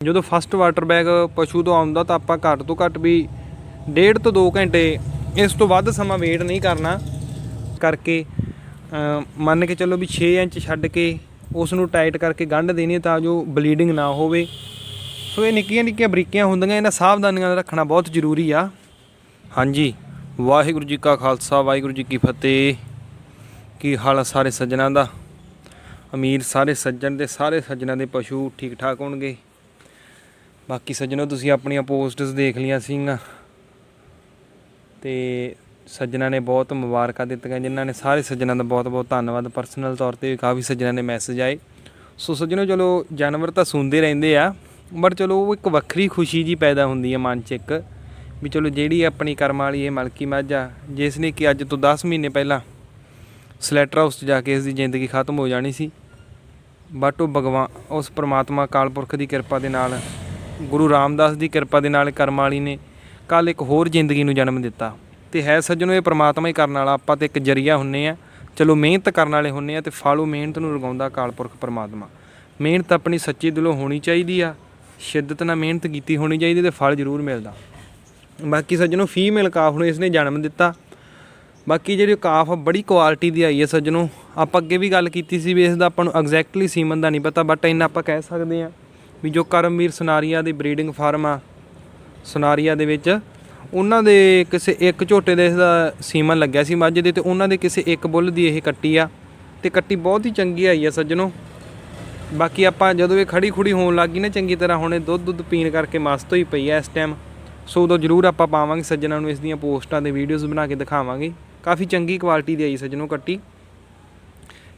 ਜਦੋਂ first water bag ਪਸ਼ੂ ਤੋਂ ਆਉਂਦਾ ਤਾਂ ਆਪਾਂ ਘੱਟ ਤੋਂ ਘੱਟ ਵੀ ਡੇਢ ਤੋਂ 2 ਘੰਟੇ ਇਸ ਤੋਂ ਵੱਧ ਸਮਾਂ ਵੇਟ ਨਹੀਂ ਕਰਨਾ ਕਰਕੇ ਮੰਨ ਕੇ ਚੱਲੋ ਵੀ 6 ਇੰਚ ਛੱਡ ਕੇ ਉਸ ਨੂੰ ਟਾਈਟ ਕਰਕੇ ਗੰਢ ਦੇਣੀ ਤਾਂ ਜੋ ਬਲੀਡਿੰਗ ਨਾ ਹੋਵੇ। ਸੋ ਇਹ ਨਿੱਕੀਆਂ ਨਿੱਕੀਆਂ ਬਰੀਕੀਆਂ ਹੁੰਦੀਆਂ, ਇਹਨਾਂ ਸਾਵਧਾਨੀਆਂ ਦਾ ਰੱਖਣਾ ਬਹੁਤ ਜ਼ਰੂਰੀ ਆ। ਹਾਂਜੀ, ਵਾਹਿਗੁਰੂ ਜੀ ਕਾ ਖਾਲਸਾ, ਵਾਹਿਗੁਰੂ ਜੀ ਕੀ ਫਤਿਹ। ਕੀ ਹਾਲ ਸਾਰੇ ਸੱਜਣਾਂ ਦਾ? ਅਮੀਰ ਸਾਰੇ ਸੱਜਣ ਦੇ ਸਾਰੇ ਸੱਜਣਾਂ ਦੇ ਪਸ਼ੂ ਠੀਕ ਠਾਕ ਹੋਣਗੇ? ਬਾਕੀ ਸੱਜਣੋ, ਤੁਸੀਂ ਆਪਣੀਆਂ ਪੋਸਟਸ ਦੇਖ ਲਈਆਂ ਸੀਗੀਆਂ। ਤੇ ਸੱਜਣਾਂ ਨੇ ਬਹੁਤ ਮੁਬਾਰਕਾਂ ਦਿੱਤੀਆਂ, ਜਿਨ੍ਹਾਂ ਨੇ ਸਾਰੇ ਸੱਜਣਾਂ ਦਾ ਬਹੁਤ-ਬਹੁਤ ਧੰਨਵਾਦ। ਪਰਸਨਲ ਤੌਰ ਤੇ ਵੀ ਕਾਫੀ ਸੱਜਣਾਂ ਨੇ ਮੈਸੇਜ ਆਏ। ਸੋ ਸੱਜਣੋ, ਚਲੋ, ਜਾਨਵਰ ਤਾਂ ਸੁਣਦੇ ਰਹਿੰਦੇ ਆ ਬਟ ਚਲੋ, ਉਹ ਇੱਕ ਵੱਖਰੀ ਖੁਸ਼ੀ ਜੀ ਪੈਦਾ ਹੁੰਦੀ ਹੈ ਮਨ 'ਚ ਇੱਕ, ਵੀ ਚਲੋ, ਜਿਹੜੀ ਆਪਣੀ ਕਰਮ ਵਾਲੀ ਇਹ ਮਲਕੀ ਮੱਝ ਆ, ਜਿਸ ਨੇ ਕਿ ਅੱਜ ਤੋਂ 10 ਮਹੀਨੇ ਪਹਿਲਾਂ ਸਲੈਟਰ ਹਾਊਸ 'ਚ ਜਾ ਕੇ ਇਸ ਦੀ ਜ਼ਿੰਦਗੀ ਖਤਮ ਹੋ ਜਾਣੀ ਸੀ ਬਟ ਉਹ ਭਗਵਾਨ, ਉਸ ਪ੍ਰਮਾਤਮਾ ਕਾਲਪੁਰਖ ਦੀ ਕਿਰਪਾ ਦੇ ਨਾਲ ਗੁਰੂ ਰਾਮਦਾਸ ਦੀ ਕਿਰਪਾ ਦੇ ਨਾਲ ਕਰਮ ਵਾਲੀ ਨੇ ਕੱਲ ਇੱਕ ਹੋਰ ਜ਼ਿੰਦਗੀ ਨੂੰ ਜਨਮ ਦਿੱਤਾ। ਤੇ ਹੈ ਸੱਜਣੋ, ਇਹ ਪ੍ਰਮਾਤਮਾ ਹੀ ਕਰਨ ਵਾਲਾ, ਆਪਾਂ ਤੇ ਇੱਕ ਜਰੀਆ ਹੁੰਨੇ ਆ। ਚਲੋ ਮਿਹਨਤ ਕਰਨ ਵਾਲੇ ਹੁੰਨੇ ਆ ਤੇ ਫਲ ਉਹ ਮਿਹਨਤ ਨੂੰ ਰਗਾਉਂਦਾ ਕਾਲਪੁਰਖ ਪ੍ਰਮਾਤਮਾ। ਮਿਹਨਤ ਆਪਣੀ ਸੱਚੀ ਦਿਲੋਂ ਹੋਣੀ ਚਾਹੀਦੀ ਆ, ਸ਼ਿੱਦਤ ਨਾਲ ਮਿਹਨਤ ਕੀਤੀ ਹੋਣੀ ਚਾਹੀਦੀ ਤੇ ਫਲ ਜ਼ਰੂਰ ਮਿਲਦਾ। ਬਾਕੀ ਸੱਜਣੋ ਫੀਮੇਲ ਕਾਫ ਨੂੰ ਇਸ ਨੇ ਜਨਮ ਦਿੱਤਾ। ਬਾਕੀ ਜਿਹੜੀ ਕਾਫ ਬੜੀ ਕੁਆਲਿਟੀ ਦੀ ਆਈ ਹੈ ਸੱਜਣੋ। ਆਪਾਂ ਅੱਗੇ ਵੀ ਗੱਲ ਕੀਤੀ ਸੀ ਵੀ ਇਸ ਦਾ ਆਪਾਂ ਨੂੰ ਐਗਜ਼ੈਕਟਲੀ ਸੀਮਨ ਦਾ ਨਹੀਂ ਪਤਾ ਬਟ ਇੰਨਾ ਆਪਾਂ ਕਹਿ ਸਕਦੇ ਆ। ਵੀ ਜੋ ਕਰਮਵੀਰ ਸੁਨਾਰੀਆ ਦੀ ਬਰੀਡਿੰਗ ਫਾਰਮ ਆ, ਸੁਨਾਰੀਆ ਦੇ ਵਿੱਚ, ਉਹਨਾਂ ਦੇ ਕਿਸੇ ਇੱਕ ਝੋਟੇ ਦੇ ਇਸਦਾ ਸੀਮਨ ਲੱਗਿਆ ਸੀ ਮੱਝ ਦੇ ਤੇ ਉਹਨਾਂ ਦੇ ਕਿਸੇ ਇੱਕ ਬੁੱਲ ਦੀ ਇਹ ਕੱਟੀ ਆ ਤੇ ਕੱਟੀ ਬਹੁਤ ਹੀ ਚੰਗੀ ਆਈ ਆ ਸੱਜਣੋ। ਬਾਕੀ ਆਪਾਂ ਜਦੋਂ ਇਹ ਖੜੀ ਖੁੜੀ ਹੋਣ ਲੱਗੀ ਨਾ ਚੰਗੀ ਤਰ੍ਹਾਂ, ਹੁਣੇ ਦੁੱਧ ਦੁੱਧ ਪੀਣ ਕਰਕੇ ਮਸਤ ਹੋਈ ਪਈ ਆ ਇਸ ਟਾਈਮ ਸੋ ਉਦੋਂ ਜ਼ਰੂਰ ਆਪਾਂ ਪਾਵਾਂਗੇ ਸੱਜਣਾਂ ਨੂੰ ਇਸ ਦੀਆਂ ਪੋਸਟਾਂ ਤੇ ਵੀਡੀਓਜ਼ ਬਣਾ ਕੇ ਦਿਖਾਵਾਂਗੇ। ਕਾਫੀ ਚੰਗੀ ਕੁਆਲਿਟੀ ਦੀ ਆਈ ਸੱਜਣੋ ਕੱਟੀ।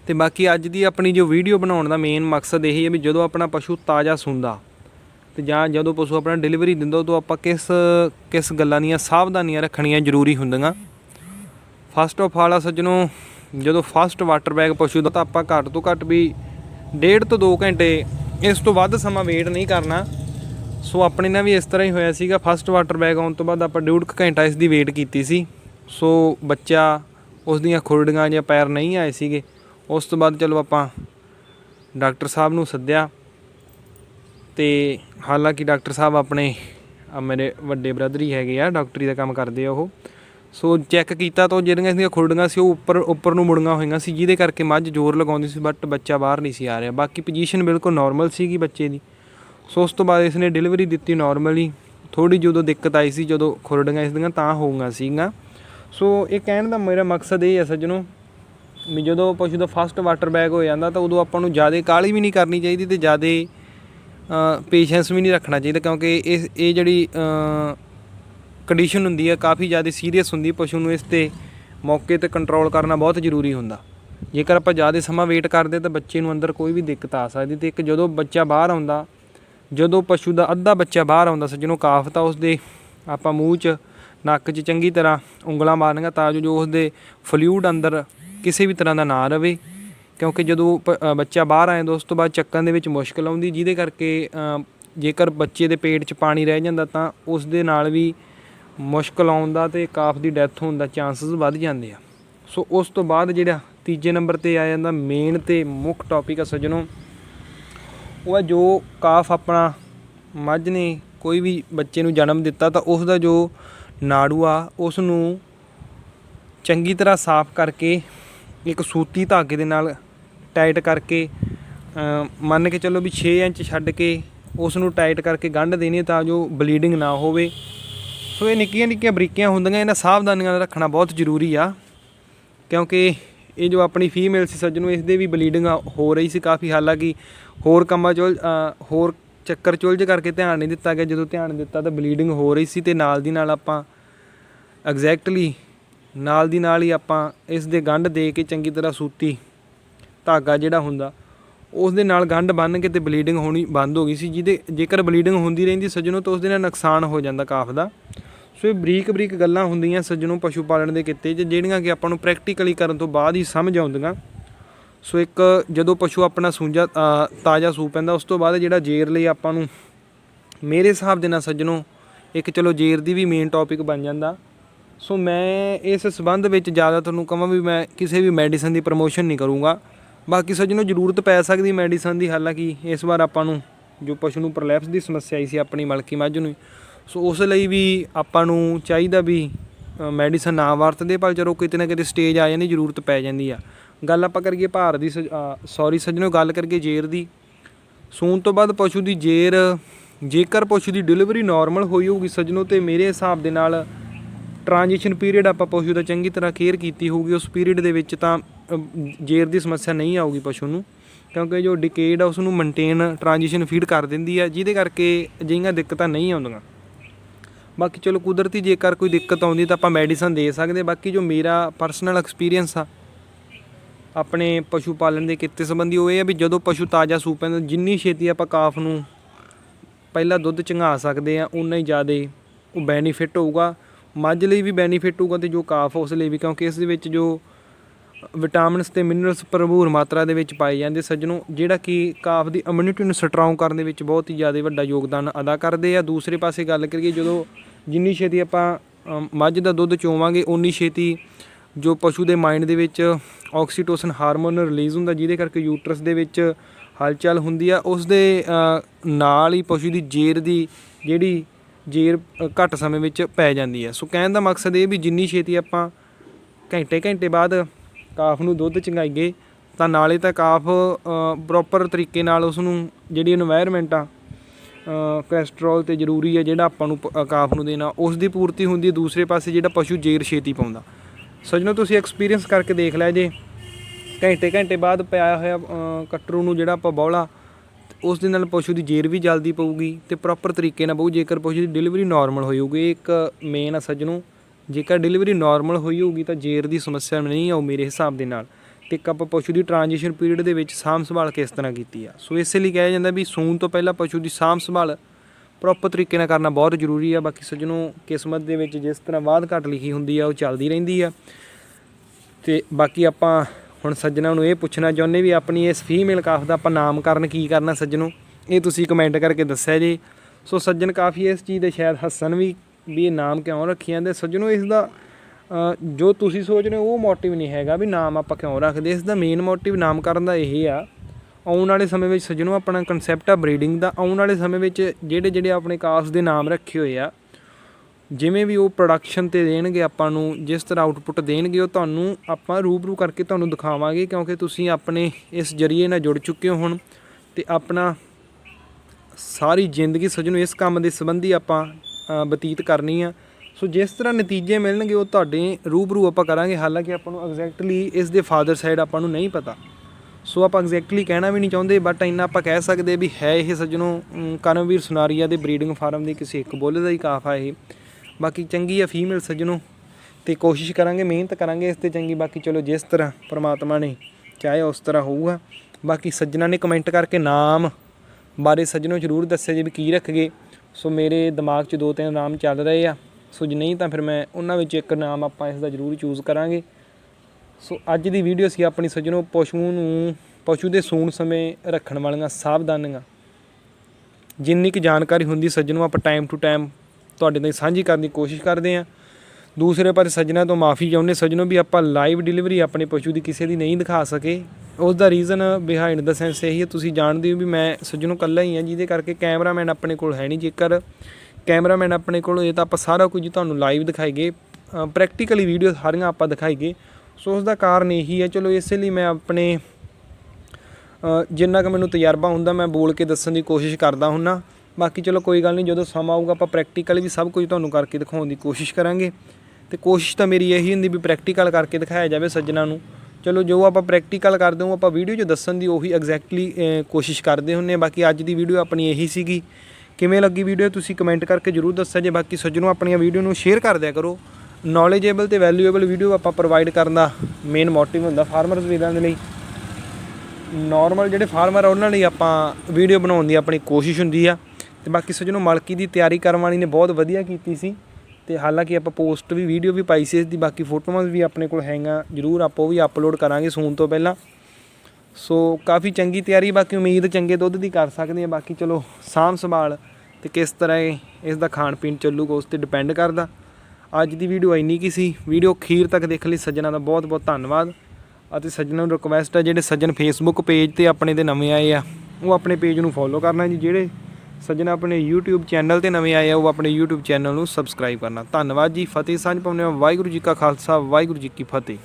ਤੇ ਬਾਕੀ ਅੱਜ ਦੀ ਆਪਣੀ ਜੋ ਵੀਡੀਓ ਬਣਾਉਣ ਦਾ ਮੇਨ ਮਕਸਦ ਇਹ ਹੈ ਵੀ ਜਦੋਂ ਆਪਣਾ ਪਸ਼ੂ ਤਾਜ਼ਾ ਸੁੰਦਾ ਤੇ ਜਾਂ ਜਦੋਂ ਪਸ਼ੂ ਆਪਣਾ ਡਿਲੀਵਰੀ ਦਿੰਦਾ, ਉਦੋਂ ਆਪਾਂ ਕਿਸ ਕਿਸ ਗੱਲਾਂ ਦੀਆਂ ਸਾਵਧਾਨੀਆਂ ਰੱਖਣੀਆਂ ਜ਼ਰੂਰੀ ਹੁੰਦੀਆਂ। ਫਸਟ ਆਫ ਆਲ ਆ ਸੱਜਣੋ, ਜਦੋਂ ਫਸਟ ਵਾਟਰ ਬੈਗ ਪਸ਼ੂ ਦਾ, ਤਾਂ ਆਪਾਂ ਘੱਟ ਤੋਂ ਘੱਟ ਵੀ ਡੇਢ ਤੋਂ 2 ਘੰਟੇ ਇਸ ਤੋਂ ਵੱਧ ਸਮਾਂ ਵੇਟ ਨਹੀਂ ਕਰਨਾ। ਸੋ ਆਪਣੇ ਨਾਲ ਵੀ ਇਸ ਤਰ੍ਹਾਂ ਹੀ ਹੋਇਆ ਸੀਗਾ ਫਸਟ ਵਾਟਰ ਬੈਗ ਆਉਣ ਤੋਂ ਬਾਅਦ ਆਪਾਂ ਡੇਢ ਕੁ ਘੰਟਾ ਇਸ ਦੀ ਵੇਟ ਕੀਤੀ ਸੀ। ਸੋ ਬੱਚਾ, ਉਸ ਦੀਆਂ ਖੁਰੜੀਆਂ ਜਾਂ ਪੈਰ ਨਹੀਂ ਆਏ ਸੀਗੇ। ਉਸ ਤੋਂ ਬਾਅਦ ਚਲੋ ਆਪਾਂ ਡਾਕਟਰ ਸਾਹਿਬ ਨੂੰ ਸੱਦਿਆ ਤੇ ਹਾਲਾਂਕਿ ਡਾਕਟਰ ਸਾਹਿਬ ਆਪਣੇ ਮੇਰੇ ਵੱਡੇ ਬ੍ਰਦਰ ਹੀ ਹੈਗੇ ਆ, ਡਾਕਟਰੀ ਦਾ ਕੰਮ ਕਰਦੇ ਆ ਉਹ। ਸੋ ਚੈੱਕ ਕੀਤਾ ਤਾਂ ਉਹ ਜਿਹੜੀਆਂ ਇਸਦੀਆਂ ਖੁਰੜੀਆਂ ਸੀ, ਉਹ ਉੱਪਰ ਉੱਪਰ ਨੂੰ ਮੁੜੀਆਂ ਹੋਈਆਂ ਸੀ, ਜਿਹਦੇ ਕਰਕੇ ਮੱਝ ਜ਼ੋਰ ਲਗਾਉਂਦੀ ਸੀ, ਬਟ ਬੱਚਾ ਬਾਹਰ ਨਹੀਂ ਸੀ ਆ ਰਿਹਾ। ਬਾਕੀ ਪੋਜੀਸ਼ਨ ਬਿਲਕੁਲ ਨਾਰਮਲ ਸੀਗੀ ਬੱਚੇ ਦੀ। ਸੋ ਉਸ ਤੋਂ ਬਾਅਦ ਇਸਨੇ ਡਿਲੀਵਰੀ ਦਿੱਤੀ ਨਾਰਮਲੀ ਥੋੜੀ ਜਦੋਂ ਦਿੱਕਤ ਆਈ ਸੀ ਜਦੋਂ ਖੁਰੜੀਆਂ ਇਸ ਦੀਆਂ ਤਾਂ ਹੋਊਗਾ ਸੀਗੀਆਂ। ਸੋ ਇਹ ਕਹਿਣ ਦਾ ਮੇਰਾ ਮਕਸਦ ਇਹ ਹੈ ਸੱਜਣੋ ਵੀ ਜਦੋਂ ਪਸ਼ੂ ਦਾ ਫਸਟ ਵਾਟਰ ਬੈਗ ਹੋ ਜਾਂਦਾ ਤਾਂ ਉਦੋਂ ਆਪਾਂ ਨੂੰ ਜ਼ਿਆਦਾ ਕਾਹਲੀ ਵੀ ਨਹੀਂ ਕਰਨੀ ਚਾਹੀਦੀ ਤੇ ਜ਼ਿਆਦਾ ਪੇਸ਼ੈਂਸ ਵੀ ਨਹੀਂ ਰੱਖਣਾ ਚਾਹੀਦਾ ਕਿਉਂਕਿ ਇਹ ਇਹ ਜਿਹੜੀ ਕੰਡੀਸ਼ਨ ਹੁੰਦੀ ਹੈ ਕਾਫੀ ਜ਼ਿਆਦਾ ਸੀਰੀਅਸ ਹੁੰਦੀ ਪਸ਼ੂ ਨੂੰ ਇਸ ਤੇ ਮੌਕੇ ਤੇ ਕੰਟਰੋਲ ਕਰਨਾ ਬਹੁਤ ਜ਼ਰੂਰੀ ਹੁੰਦਾ। ਜੇਕਰ ਆਪਾਂ ਜ਼ਿਆਦਾ ਸਮਾਂ ਵੇਟ ਕਰਦੇ ਤਾਂ ਬੱਚੇ ਨੂੰ ਅੰਦਰ ਕੋਈ ਵੀ ਦਿੱਕਤ ਆ ਸਕਦੀ ਤੇ ਇੱਕ ਜਦੋਂ ਬੱਚਾ ਬਾਹਰ ਆਉਂਦਾ, ਜਦੋਂ ਪਸ਼ੂ ਦਾ ਅੱਧਾ ਬੱਚਾ ਬਾਹਰ ਆਉਂਦਾ ਸੱਜਣੋ ਕਾਫ ਤਾਂ ਉਸ ਦੇ ਆਪਾਂ ਮੂੰਹ 'ਚ, ਨੱਕ 'ਚ ਚੰਗੀ ਤਰ੍ਹਾਂ ਉਂਗਲਾਂ ਮਾਰਨੀਆਂ ਤਾਂ ਜੋ ਜੋ ਉਸ ਦੇ ਫਲੂਇਡ ਅੰਦਰ ਕਿਸੇ ਵੀ ਤਰ੍ਹਾਂ ਦਾ ਨਾ ਰਵੇ, ਕਿਉਂਕਿ ਜਦੋਂ ਪ- ਬੱਚਾ ਬਾਹਰ ਆਏ ਉਸ ਤੋਂ ਬਾਅਦ ਚੱਕਣ ਦੇ ਵਿੱਚ ਮੁਸ਼ਕਲ ਆਉਂਦੀ, ਜਿਹਦੇ ਕਰਕੇ ਜੇਕਰ ਬੱਚੇ ਦੇ ਪੇਟ 'ਚ ਪਾਣੀ ਰਹਿ ਜਾਂਦਾ ਤਾਂ ਉਸ ਦੇ ਨਾਲ ਵੀ ਮੁਸ਼ਕਲ ਆਉਣ ਦਾ ਤੇ ਕਾਫ ਦੀ ਡੈਥ ਹੋਣ ਦਾ ਚਾਂਸਸ ਵੱਧ ਜਾਂਦੇ ਆ। ਸੋ ਉਸ ਤੋਂ ਬਾਅਦ ਜਿਹੜਾ ਤੀਜੇ ਨੰਬਰ ਤੇ ਆ ਜਾਂਦਾ ਮੇਨ ਤੇ ਮੁੱਖ ਟੌਪਿਕ ਆ ਸੱਜਣੋ, ਉਹ ਹੈ ਜੋ ਕਾਫ ਆਪਣਾ ਮੱਝ ਨੇ ਕੋਈ ਵੀ ਬੱਚੇ ਨੂੰ ਜਨਮ ਦਿੱਤਾ ਤਾਂ ਉਸ ਦਾ ਜੋ ਨਾੜੂ ਆ ਉਸ ਨੂੰ ਚੰਗੀ ਤਰ੍ਹਾਂ ਸਾਫ਼ ਕਰਕੇ ਇੱਕ ਸੂਤੀ ਧਾਗੇ ਦੇ ਨਾਲ ਟਾਈਟ ਕਰਕੇ ਮੰਨ ਕੇ ਚੱਲੋ ਵੀ 6 ਇੰਚ ਛੱਡ ਕੇ ਉਸ ਨੂੰ ਟਾਈਟ ਕਰਕੇ ਗੰਢ ਦੇਣੀ ਤਾਂ ਜੋ ਬਲੀਡਿੰਗ ਨਾ ਹੋਵੇ। ਸੋ ਇਹ ਨਿੱਕੀਆਂ ਨਿੱਕੀਆਂ ਬਰੀਕੀਆਂ ਹੁੰਦੀਆਂ, ਇਹਨਾਂ ਸਾਵਧਾਨੀਆਂ ਨਾਲ ਰੱਖਣਾ ਬਹੁਤ ਜ਼ਰੂਰੀ ਆ। ਕਿਉਂਕਿ ਇਹ ਜੋ ਆਪਣੀ ਫੀਮੇਲ ਸੀ ਸੱਜਣੋ ਇਸ ਦੇ ਵੀ ਬਲੀਡਿੰਗ ਹੋ ਰਹੀ ਸੀ ਕਾਫੀ। ਹਾਲਾਂਕਿ ਹੋਰ ਕੰਮਾਂ ਚੋਂ ਹੋਰ ਚੱਕਰ ਚੁਲਝ ਕਰਕੇ ਧਿਆਨ ਨਹੀਂ ਦਿੱਤਾ ਗਿਆ। ਜਦੋਂ ਧਿਆਨ ਦਿੱਤਾ ਤਾਂ ਬਲੀਡਿੰਗ ਹੋ ਰਹੀ ਸੀ ਤੇ ਨਾਲ ਦੀ ਨਾਲ ਆਪਾਂ ਐਗਜ਼ੈਕਟਲੀ ਨਾਲ ਦੀ ਨਾਲ ਹੀ ਆਪਾਂ ਇਸ ਦੇ ਗੰਢ ਦੇ ਕੇ ਚੰਗੀ ਤਰ੍ਹਾਂ ਸੂਤੀ। ਧਾਗਾ ਜਿਹੜਾ ਹੁੰਦਾ, ਉਸ ਦੇ ਨਾਲ ਗੰਢ ਬੰਨ੍ਹ ਕੇ ਤੇ ਬਲੀਡਿੰਗ ਹੋਣੀ ਬੰਦ ਹੋ ਗਈ ਸੀ, ਜਿਹਦੇ ਜੇਕਰ ਬਲੀਡਿੰਗ ਹੁੰਦੀ ਰਹਿੰਦੀ ਸੱਜਣੋ ਤਾਂ ਉਸ ਦੇ ਨਾਲ ਨੁਕਸਾਨ ਹੋ ਜਾਂਦਾ ਕਾਫ ਦਾ। ਸੋ ਇਹ ਬਰੀਕ ਬਰੀਕ ਗੱਲਾਂ ਹੁੰਦੀਆਂ ਸੱਜਣੋ ਪਸ਼ੂ ਪਾਲਣ ਦੇ ਕਿੱਤੇ 'ਚ ਜਿਹੜੀਆਂ ਕਿ ਆਪਾਂ ਨੂੰ ਪ੍ਰੈਕਟੀਕਲੀ ਕਰਨ ਤੋਂ ਬਾਅਦ ਹੀ ਸਮਝ ਆਉਂਦੀਆਂ। ਸੋ ਇੱਕ ਜਦੋਂ ਪਸ਼ੂ ਆਪਣਾ ਸੂੰਜਾ ਤਾਜ਼ਾ ਸੂ ਪੈਂਦਾ, ਉਸ ਤੋਂ ਬਾਅਦ ਜਿਹੜਾ ਜੇਰ ਲਈ ਆਪਾਂ ਨੂੰ, ਮੇਰੇ ਹਿਸਾਬ ਦੇ ਨਾਲ ਸੱਜਣੋ, ਇੱਕ ਚਲੋ ਜੇਰ ਦੀ ਵੀ ਮੇਨ ਟੌਪਿਕ ਬਣ ਜਾਂਦਾ। ਸੋ ਮੈਂ ਇਸ ਸਬੰਧ ਵਿੱਚ ਜ਼ਿਆਦਾ ਤੁਹਾਨੂੰ ਕਹਾਂ ਵੀ ਮੈਂ ਕਿਸੇ ਵੀ ਮੈਡੀਸਨ ਦੀ ਪ੍ਰਮੋਸ਼ਨ ਨਹੀਂ ਕਰੂੰਗਾ। ਬਾਕੀ ਸੱਜਣੋ ਜ਼ਰੂਰਤ ਪੈ ਸਕਦੀ ਮੈਡੀਸਨ ਦੀ, ਹਾਲਾਂਕਿ ਇਸ ਵਾਰ ਆਪਾਂ ਨੂੰ ਜੋ ਪਸ਼ੂ ਨੂੰ ਪ੍ਰੋਲੈਪਸ ਦੀ ਸਮੱਸਿਆ ਆਈ ਸੀ ਆਪਣੀ ਮਲਕੀ ਮੱਝ ਨੂੰ ਸੋ ਉਸ ਲਈ ਵੀ ਆਪਾਂ ਨੂੰ ਚਾਹੀਦਾ ਵੀ ਮੈਡੀਸਨ ਨਾ ਵਰਤਦੇ, ਪਰ ਜਦੋਂ ਕਿਤੇ ਨਾ ਕਿਤੇ ਸਟੇਜ ਆ ਜਾਂਦੀ, ਜ਼ਰੂਰਤ ਪੈ ਜਾਂਦੀ ਆ। ਗੱਲ ਆਪਾਂ ਕਰੀਏ ਭਾਰ ਦੀ ਸੌਰੀ ਸੱਜਣੋ ਗੱਲ ਕਰੀਏ ਜੇਰ ਦੀ, ਸੂਣ ਤੋਂ ਬਾਅਦ ਪਸ਼ੂ ਦੀ ਜੇਰ, ਜੇਕਰ ਪਸ਼ੂ ਦੀ ਡਿਲੀਵਰੀ ਨਾਰਮਲ ਹੋਈ ਹੋਊਗੀ ਸੱਜਣੋ ਤੇ ਮੇਰੇ ਹਿਸਾਬ ਦੇ ਨਾਲ ਟ੍ਰਾਂਜੀਸ਼ਨ ਪੀਰੀਅਡ ਆਪਾਂ ਪਸ਼ੂ ਦਾ ਚੰਗੀ ਤਰ੍ਹਾਂ ਕੇਅਰ ਕੀਤੀ ਹੋਊਗੀ, ਉਸ ਪੀਰੀਅਡ ਦੇ ਵਿੱਚ ਤਾਂ ਜੇਰ ਦੀ ਸਮੱਸਿਆ ਨਹੀਂ ਆਊਗੀ ਪਸ਼ੂ ਨੂੰ, ਕਿਉਂਕਿ ਜੋ ਡਿਕੇਡ ਆ ਉਸ ਨੂੰ ਮੇਨਟੇਨ ਟ੍ਰਾਂਜੀਸ਼ਨ ਫੀਡ ਕਰ ਦਿੰਦੀ ਆ, ਜਿਹਦੇ ਕਰਕੇ ਅਜਿਹੀਆਂ ਦਿੱਕਤਾਂ ਨਹੀਂ ਆਉਂਦੀਆਂ। ਬਾਕੀ ਚਲੋ ਕੁਦਰਤੀ ਜੇਕਰ ਕੋਈ ਦਿੱਕਤ ਆਉਂਦੀ ਤਾਂ ਆਪਾਂ ਮੈਡੀਸਨ ਦੇ ਸਕਦੇ ਬਾਕੀ ਜੋ ਮੇਰਾ ਪਰਸਨਲ ਐਕਸਪੀਰੀਅੰਸ ਆ, ਆਪਣੇ ਪਸ਼ੂ ਪਾਲਣ ਦੇ ਕਿੱਤੇ ਸੰਬੰਧੀ ਉਹ ਇਹ ਆ ਵੀ ਜਦੋਂ ਪਸ਼ੂ ਤਾਜ਼ਾ ਸੂਪ ਪੈਂਦਾ, ਜਿੰਨੀ ਛੇਤੀ ਆਪਾਂ ਕਾਫ ਨੂੰ ਪਹਿਲਾਂ ਦੁੱਧ ਚੰਗਾ ਸਕਦੇ ਆ ਉਨਾ ਹੀ ਜ਼ਿਆਦਾ ਉਹ ਬੈਨੀਫਿਟ ਹੋਊਗਾ। ਮੱਝ ਲਈ ਵੀ ਬੈਨੀਫਿਟ ਹੋਊਗਾ ਤੇ ਜੋ ਕਾਫ ਉਸ ਲਈ ਵੀ, ਕਿਉਂਕਿ ਇਸ ਦੇ ਵਿੱਚ ਜੋ ਵਿਟਾਮਿਨਸ ਤੇ ਮਿਨਰਲਸ ਭਰਪੂਰ ਮਾਤਰਾ ਦੇ ਵਿੱਚ ਪਾਏ ਜਾਂਦੇ ਸੱਜਣੋਂ, ਜਿਹੜਾ ਕਿ ਕਾਫ ਦੀ ਇਮਿਊਨਿਟੀ ਨੂੰ ਸਟਰੋਂਗ ਕਰਨ ਦੇ ਵਿੱਚ ਬਹੁਤ ਹੀ ਜ਼ਿਆਦਾ ਵੱਡਾ ਯੋਗਦਾਨ ਅਦਾ ਕਰਦੇ ਆ। ਦੂਸਰੇ ਪਾਸੇ ਗੱਲ ਕਰੀਏ, ਜਦੋਂ ਜਿੰਨੀ ਛੇਤੀ ਆਪਾਂ ਮੱਝ ਦਾ ਦੁੱਧ ਚੋਵਾਂਗੇ ਉਨੀ ਛੇਤੀ ਜੋ ਪਸ਼ੂ ਦੇ ਮਾਈਂਡ ਦੇ ਵਿੱਚ ਆਕਸੀਟੋਸਿਨ ਹਾਰਮੋਨ ਰਿਲੀਜ਼ ਹੁੰਦਾ, ਜਿਹਦੇ ਕਰਕੇ ਯੂਟਰਸ ਦੇ ਵਿੱਚ ਹਲਚਲ ਹੁੰਦੀ ਆ ਉਸ ਦੇ ਨਾਲ ਹੀ ਪਸ਼ੂ ਦੀ ਜੇਰ ਦੀ ਜਿਹੜੀ ਜੇਰ ਘੱਟ ਸਮੇਂ ਵਿੱਚ ਪੈ ਜਾਂਦੀ ਹੈ। ਸੋ ਕਹਿਣ ਦਾ ਮਕਸਦ ਇਹ ਵੀ ਜਿੰਨੀ ਛੇਤੀ ਆਪਾਂ ਘੰਟੇ ਘੰਟੇ ਬਾਅਦ ਕਾਫ ਨੂੰ ਦੁੱਧ ਚੰਗਾਈਏ, ਤਾਂ ਨਾਲੇ ਤਾਂ ਕਾਫ ਪ੍ਰੋਪਰ ਤਰੀਕੇ ਨਾਲ ਉਸ ਨੂੰ ਜਿਹੜੀ এনवायरमेंट ਆ ਕੋਲੇਸਟ੍ਰੋਲ ਤੇ ਜ਼ਰੂਰੀ ਹੈ ਜਿਹੜਾ ਆਪਾਂ ਨੂੰ ਕਾਫ ਨੂੰ ਦੇਣਾ ਉਸ ਦੀ ਪੂਰਤੀ ਹੁੰਦੀ ਹੈ। ਦੂਸਰੇ ਪਾਸੇ ਜਿਹੜਾ ਪਸ਼ੂ ਜੇਰ ਛੇਤੀ ਪਾਉਂਦਾ। ਸਜਣੋ ਤੁਸੀਂ ਐਕਸਪੀਰੀਅੰਸ ਕਰਕੇ ਦੇਖ ਲੈ ਜੇ, ਘੰਟੇ ਘੰਟੇ ਬਾਅਦ ਪਿਆ ਹੋਇਆ ਕਟਰੂ ਨੂੰ ਜਿਹੜਾ ਆਪਾਂ ਬੌਲਾ ਉਸ ਦੇ ਨਾਲ ਪਸ਼ੂ ਦੀ ਜੇਰ ਵੀ ਜਲਦੀ ਪਊਗੀ ਤੇ ਪ੍ਰੋਪਰ ਤਰੀਕੇ ਨਾਲ ਪਊ ਜੇਕਰ ਪਸ਼ੂ ਦੀ ਡਿਲੀਵਰੀ ਨਾਰਮਲ ਹੋਈ ਹੋਊਗੀ, ਇੱਕ ਮੇਨ ਆ ਸੱਜਣੋ, ਜੇਕਰ ਡਿਲੀਵਰੀ ਨਾਰਮਲ ਹੋਈ ਹੋਊਗੀ ਤਾਂ ਜੇਰ ਦੀ ਸਮੱਸਿਆ ਨਹੀਂ ਆਉ ਮੇਰੇ ਹਿਸਾਬ ਦੇ ਨਾਲ। ਤੇ ਇੱਕ ਆਪਾਂ ਪਸ਼ੂ ਦੀ ਟ੍ਰਾਂਜੀਸ਼ਨ ਪੀਰੀਅਡ ਦੇ ਵਿੱਚ ਸਾਂਭ ਸੰਭਾਲ ਕਿਸ ਤਰ੍ਹਾਂ ਕੀਤੀ ਆ। ਸੋ ਇਸੇ ਲਈ ਕਿਹਾ ਜਾਂਦਾ ਵੀ ਸੂਣ ਤੋਂ ਪਹਿਲਾਂ ਪਸ਼ੂ ਦੀ ਸਾਂਭ ਸੰਭਾਲ ਪ੍ਰੋਪਰ ਤਰੀਕੇ ਨਾਲ ਕਰਨਾ ਬਹੁਤ ਜ਼ਰੂਰੀ ਆ। ਬਾਕੀ ਸੱਜਣੋ, ਕਿਸਮਤ ਦੇ ਵਿੱਚ ਜਿਸ ਤਰ੍ਹਾਂ ਬਾਦ ਘਟ ਲਿਖੀ ਹੁੰਦੀ ਆ, ਉਹ ਚੱਲਦੀ ਰਹਿੰਦੀ ਆ। ਤੇ ਬਾਕੀ ਆਪਾਂ ਹੁਣ ਸੱਜਣਾ ਨੂੰ ਇਹ ਪੁੱਛਣਾ ਚਾਹੁੰਦੇ ਵੀ ਆਪਣੀ ਇਸ ਫੀਮੇਲ ਕਾਫ ਦਾ ਆਪਾਂ ਨਾਮਕਰਨ ਕੀ ਕਰਨਾ ਸੱਜਣੋ? ਇਹ ਤੁਸੀਂ ਕਮੈਂਟ ਕਰਕੇ ਦੱਸਿਆ ਜੀ। ਸੋ ਸੱਜਣ ਕਾਫੀ ਇਸ ਚੀਜ਼ ਦੇ ਸ਼ਾਇਦ ਹੱਸਣ ਵੀ ਵੀ ਇਹ ਨਾਮ ਕਿਉਂ ਰੱਖੀ ਜਾਂਦੇ? ਸੱਜਣੋ, ਇਸ ਦਾ ਜੋ ਤੁਸੀਂ ਸੋਚ ਰਹੇ ਹੋ ਉਹ ਮੋਟਿਵ ਨਹੀਂ ਹੈਗਾ ਵੀ ਨਾਮ ਆਪਾਂ ਕਿਉਂ ਰੱਖਦੇ। ਇਸ ਦਾ ਮੇਨ ਮੋਟਿਵ ਨਾਮਕਰਨ ਦਾ ਇਹ ਆ, ਆਉਣ ਵਾਲੇ ਸਮੇਂ ਵਿੱਚ ਸੱਜਣੋ ਆਪਣਾ ਕਨਸੈਪਟ ਆ ਬਰੀਡਿੰਗ ਦਾ। ਆਉਣ ਵਾਲੇ ਸਮੇਂ ਵਿੱਚ ਜਿਹੜੇ ਜਿਹੜੇ ਆਪਣੇ ਕਾਫ ਦੇ ਨਾਮ ਰੱਖੇ ਹੋਏ ਆ ਜਿਵੇਂ ਵੀ ਉਹ ਪ੍ਰੋਡਕਸ਼ਨ ਤੇ ਦੇਣਗੇ ਆਪਾਂ ਨੂੰ, ਜਿਸ ਤਰ੍ਹਾਂ ਆਊਟਪੁੱਟ ਦੇਣਗੇ, ਉਹ ਤੁਹਾਨੂੰ ਆਪਾਂ ਰੂਬਰੂ ਕਰਕੇ ਤੁਹਾਨੂੰ ਦਿਖਾਵਾਂਗੇ, ਕਿਉਂਕਿ ਤੁਸੀਂ ਆਪਣੇ ਇਸ ਜਰੀਏ ਨਾਲ ਜੁੜ ਚੁੱਕੇ ਹੋ ਹੁਣ ਤੇ ਆਪਣਾ ਸਾਰੀ ਜ਼ਿੰਦਗੀ ਸਜਣੋ ਇਸ ਕੰਮ ਦੇ ਸੰਬੰਧੀ ਆਪਾਂ ਬਤੀਤ ਕਰਨੀ ਆ। ਸੋ ਜਿਸ ਤਰ੍ਹਾਂ ਨਤੀਜੇ ਮਿਲਣਗੇ, ਉਹ ਤੁਹਾਡੇ ਰੂਬਰੂ ਆਪਾਂ ਕਰਾਂਗੇ। ਹਾਲਾਂਕਿ ਆਪਾਂ ਨੂੰ ਐਗਜ਼ੈਕਟਲੀ ਇਸ ਦੇ ਫਾਦਰ ਸਾਈਡ ਆਪਾਂ ਨੂੰ ਨਹੀਂ ਪਤਾ। ਸੋ ਆਪਾਂ ਐਗਜ਼ੈਕਟਲੀ ਕਹਿਣਾ ਵੀ ਨਹੀਂ ਚਾਹੁੰਦੇ ਬਟ ਇੰਨਾ ਆਪਾਂ ਕਹਿ ਸਕਦੇ ਵੀ ਹੈ ਇਹ ਸੱਜਣੋ ਕਰਮਵੀਰ ਸੁਨਾਰੀਆ ਦੇ ਬਰੀਡਿੰਗ ਫਾਰਮ ਦੀ ਕਿਸੇ ਇੱਕ ਬੁੱਲ ਦਾ ਹੀ ਕਾਫ ਆ ਇਹ। ਬਾਕੀ ਚੰਗੀ ਆ ਫੀਮੇਲ ਸੱਜਣੋ ਤੇ ਕੋਸ਼ਿਸ਼ ਕਰਾਂਗੇ, ਮਿਹਨਤ ਕਰਾਂਗੇ ਇਸ ਤੇ ਚੰਗੀ। ਬਾਕੀ ਚਲੋ ਜਿਸ ਤਰ੍ਹਾਂ ਪਰਮਾਤਮਾ ਨੇ ਚਾਹੇ ਉਸ ਤਰ੍ਹਾਂ ਹੋਊਗਾ। ਬਾਕੀ ਸੱਜਣਾ ਨੇ ਕਮੈਂਟ ਕਰਕੇ ਨਾਮ ਬਾਰੇ ਸੱਜਣੋ ਜਰੂਰ ਦੱਸਿਆ ਜੇ ਵੀ ਕੀ ਰੱਖਗੇ। ਸੋ ਮੇਰੇ ਦਿਮਾਗ 'ਚ ਦੋ ਤਿੰਨ ਨਾਮ ਚੱਲ ਰਹੇ ਆ। ਸੋ ਜੇ ਨਹੀਂ ਤਾਂ ਫਿਰ ਮੈਂ ਉਹਨਾਂ ਵਿੱਚ ਇੱਕ ਨਾਮ ਆਪਾਂ ਇਸ ਦਾ ਜਰੂਰ ਚੂਜ਼ ਕਰਾਂਗੇ। ਸੋ ਅੱਜ ਦੀ ਵੀਡੀਓ ਸੀ ਆਪਣੀ ਸੱਜਣੋ ਪਸ਼ੂ ਨੂੰ, ਪਸ਼ੂ ਦੇ ਸੂਣ ਸਮੇਂ ਰੱਖਣ ਵਾਲੀਆਂ ਸਾਵਧਾਨੀਆਂ। ਜਿੰਨੀ ਕੁ ਜਾਣਕਾਰੀ ਹੁੰਦੀ ਸੱਜਣੋ, ਆਪਾਂ ਟਾਈਮ ਟੂ ਟਾਈਮ ਤੁਹਾਡੇ ਨਾਲ ਸਾਂਝੀ ਕਰਨ ਦੀ ਕੋਸ਼ਿਸ਼ ਕਰਦੇ ਹਾਂ। ਦੂਸਰੇ ਪਾਸੇ ਸੱਜਣਾ ਤੋਂ ਮਾਫੀ ਚਾਹੁੰਦੇ ਸੱਜਣੋ ਵੀ ਆਪਾਂ ਲਾਈਵ ਡਿਲੀਵਰੀ ਆਪਣੇ ਪਸ਼ੂ ਦੀ ਕਿਸੇ ਦੀ ਨਹੀਂ ਦਿਖਾ ਸਕੇ। ਉਸ ਦਾ ਰੀਜ਼ਨ ਬਿਹਾਈਂਡ ਦਾ ਸੈਂਸ ਇਹੀ ਹੈ, ਤੁਸੀਂ ਜਾਣਦੇ ਹੋ ਵੀ ਮੈਂ ਸੱਜਣੋ ਕੱਲਾ ਹੀ ਹਾਂ, ਜਿਹਦੇ ਕਰਕੇ ਕੈਮਰਾਮੈਨ ਆਪਣੇ ਕੋਲ ਹੈ ਨਹੀਂ। ਜੇਕਰ ਕੈਮਰਾਮੈਨ ਆਪਣੇ ਕੋਲ ਹੋਏ ਤਾਂ ਆਪਾਂ ਸਾਰਾ ਕੁਝ ਤੁਹਾਨੂੰ ਲਾਈਵ ਦਿਖਾਈਏ ਪ੍ਰੈਕਟੀਕਲੀ ਵੀਡੀਓ ਸਾਰੀਆਂ ਆਪਾਂ ਦਿਖਾਈਏ ਸੋ ਉਸ ਦਾ ਕਾਰਨ ਇਹੀ ਹੈ, ਚਲੋ ਇਸੇ ਲਈ ਮੈਂ ਆਪਣੇ ਜਿੰਨਾ ਕੁ ਮੈਨੂੰ ਤਜਰਬਾ ਹੁੰਦਾ ਮੈਂ ਬੋਲ ਕੇ ਦੱਸਣ ਦੀ ਕੋਸ਼ਿਸ਼ ਕਰਦਾ ਹੁੰਨਾ। ਬਾਕੀ ਚਲੋ ਕੋਈ ਗੱਲ ਨਹੀਂ, ਜਦੋਂ ਸਮਾਂ ਆਊਗਾ ਆਪਾਂ ਪ੍ਰੈਕਟੀਕਲੀ ਵੀ ਸਭ ਕੁਝ ਤੁਹਾਨੂੰ ਕਰਕੇ ਦਿਖਾਉਣ ਦੀ ਕੋਸ਼ਿਸ਼ ਕਰਾਂਗੇ। ਤੇ ਕੋਸ਼ਿਸ਼ ਤਾਂ ਮੇਰੀ ਇਹੀ ਹੁੰਦੀ ਵੀ ਪ੍ਰੈਕਟੀਕਲ ਕਰਕੇ ਦਿਖਾਇਆ ਜਾਵੇ ਸੱਜਣਾ ਨੂੰ। ਚਲੋ ਜੋ ਆਪਾਂ ਪ੍ਰੈਕਟੀਕਲ ਕਰਦੇ ਹਾਂ, ਉਹ ਆਪਾਂ ਵੀਡੀਓ 'ਚ ਦੱਸਣ ਦੀ ਉਹੀ ਐਗਜ਼ੈਕਟਲੀ ਕੋਸ਼ਿਸ਼ ਕਰਦੇ ਹੁੰਨੇ ਹਾਂ। ਬਾਕੀ ਅੱਜ ਦੀ ਵੀਡੀਓ ਆਪਣੀ ਇਹੀ ਸੀਗੀ। ਕਿਵੇਂ ਲੱਗੀ ਵੀਡੀਓ ਤੁਸੀਂ ਕਮੈਂਟ ਕਰਕੇ ਜਰੂਰ ਦੱਸਿਆ ਜੇ। ਬਾਕੀ ਸੱਜਣੋ ਆਪਣੀਆਂ ਵੀਡੀਓ ਨੂੰ ਸ਼ੇਅਰ ਕਰ ਦਿਆ ਕਰੋ। ਨੌਲੇਜੇਬਲ ਤੇ ਵੈਲਿਊਏਬਲ ਵੀਡੀਓ ਆਪਾਂ ਪ੍ਰੋਵਾਈਡ ਕਰਨ ਦਾ ਮੇਨ ਮੋਟਿਵ ਹੁੰਦਾ ਫਾਰਮਰਸ ਵੀਰਾਂ ਦੇ ਲਈ। ਨਾਰਮਲ ਜਿਹੜੇ ਫਾਰਮਰ ਆ, ਉਹਨਾਂ ਲਈ ਆਪਾਂ ਵੀਡੀਓ ਬਣਾਉਣ ਦੀ ਆਪਣੀ ਕੋਸ਼ਿਸ਼ ਹੁੰਦੀ ਆ। ਤੇ ਬਾਕੀ ਸੱਜਣੋ, ਮਲਕੀ ਦੀ ਤਿਆਰੀ ਕਰਨ ਵਾਲੀ ਨੇ ਬਹੁਤ ਵਧੀਆ ਕੀਤੀ ਸੀ ਤੇ ਹਾਲਾਂਕਿ ਆਪਾਂ ਪੋਸਟ ਵੀ, ਵੀਡੀਓ ਵੀ ਪਾਈ ਸੀ, ਇਸ ਦੀ ਬਾਕੀ ਫੋਟੋਆਂ ਵੀ ਆਪਣੇ ਕੋਲ ਹੈਗੀਆਂ, ਜਰੂਰ ਆਪਾਂ ਉਹ ਵੀ ਅਪਲੋਡ ਕਰਾਂਗੇ ਸੂਨ ਤੋਂ ਪਹਿਲਾਂ। ਸੋ ਕਾਫੀ ਚੰਗੀ ਤਿਆਰੀ, ਬਾਕੀ ਉਮੀਦ ਚੰਗੇ ਦੁੱਧ ਦੀ ਕਰ ਸਕਦੇ ਆ ਬਾਕੀ ਚਲੋ, ਸਾਂਭ ਸੰਭਾਲ ਤੇ ਕਿਸ ਤਰ੍ਹਾਂ ਇਸ ਦਾ ਖਾਣ ਪੀਣ ਚੱਲੂਗਾ, ਉਸ ਤੇ ਡਿਪੈਂਡ ਕਰਦਾ। ਅੱਜ ਦੀ ਵੀਡੀਓ ਇੰਨੀ ਕੀ ਸੀ। ਵੀਡੀਓ ਅਖੀਰ ਤੱਕ ਦੇਖਣ ਲਈ ਸੱਜਣਾ ਦਾ ਬਹੁਤ ਬਹੁਤ ਧੰਨਵਾਦ। ਅਤੇ ਸੱਜਣਾਂ ਨੂੰ ਰਿਕੁਐਸਟ ਹੈ ਜਿਹੜੇ ਸੱਜਣ ਫੇਸਬੁੱਕ ਪੇਜ ਤੇ ਆਪਣੇ ਦੇ ਨਵੇਂ ਆਏ ਆ, ਉਹ ਆਪਣੇ ਪੇਜ ਨੂੰ ਫੋਲੋ ਕਰਨਾ ਜੀ, ਜਿਹੜੇ ਸੱਜਣ ਆਪਣੇ YouTube ਚੈਨਲ ਤੇ ਨਵੇਂ ਆਏ ਆ, ਉਹ ਆਪਣੇ YouTube ਚੈਨਲ ਨੂੰ ਸਬਸਕ੍ਰਾਈਬ ਕਰਨਾ। ਧੰਨਵਾਦ ਜੀ, ਫਤਿਹ ਸਾਂਝ ਪਾਉਂਦੇ ਹਾਂ। ਵਾਹਿਗੁਰੂ ਜੀ ਕਾ ਖਾਲਸਾ, ਵਾਹਿਗੁਰੂ ਜੀ ਕੀ ਫਤਿਹ।